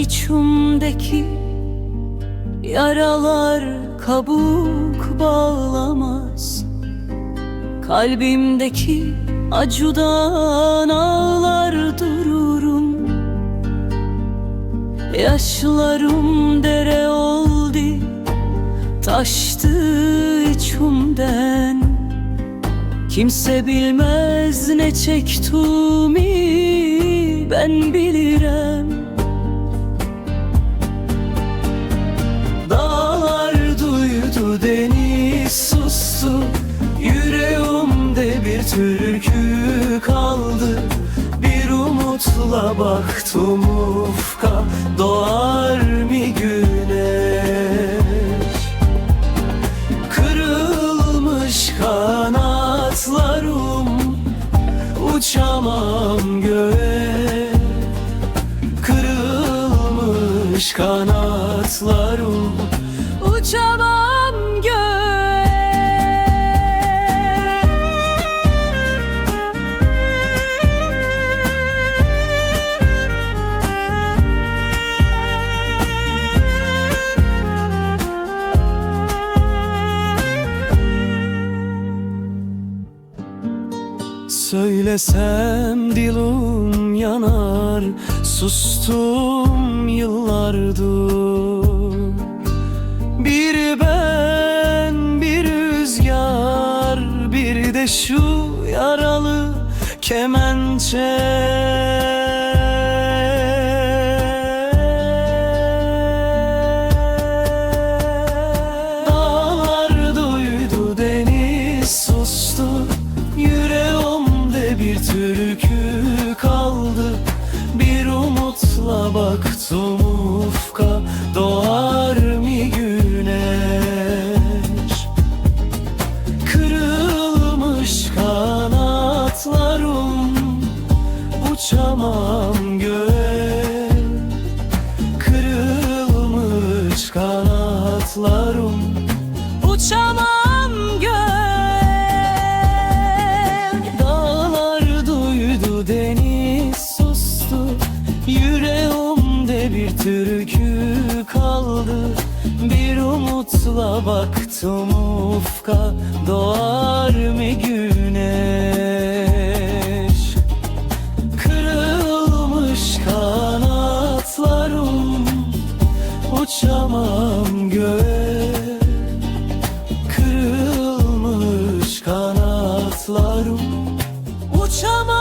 içimdeki Yaralar kabuk bağlamaz. Kalbimdeki acıdan ağlar dururum. Yaşlarım dere oldu Taştı içimden. Kimse bilmez ne çektiğimi ben bilirim bir türkü kaldı. Bir umutla baktım ufka Doğar mı güneş? Kırılmış kanatlarım Uçamam göğe. Kırılmış kanatlarım Uçamam Söylesem dilim yanar Sustum yıllardır. Bir ben, bir rüzgar Bir de şu yaralı kemençe bir türkü kaldı. Bir umutla baktım ufka Doğar mı güneş? Kırılmış kanatlarım Uçamam Türkü kaldı Bir umutla baktım ufka Doğar mı güneş? Kırılmış kanatlarım Uçamam göğe. Kırılmış kanatlarım Uçamam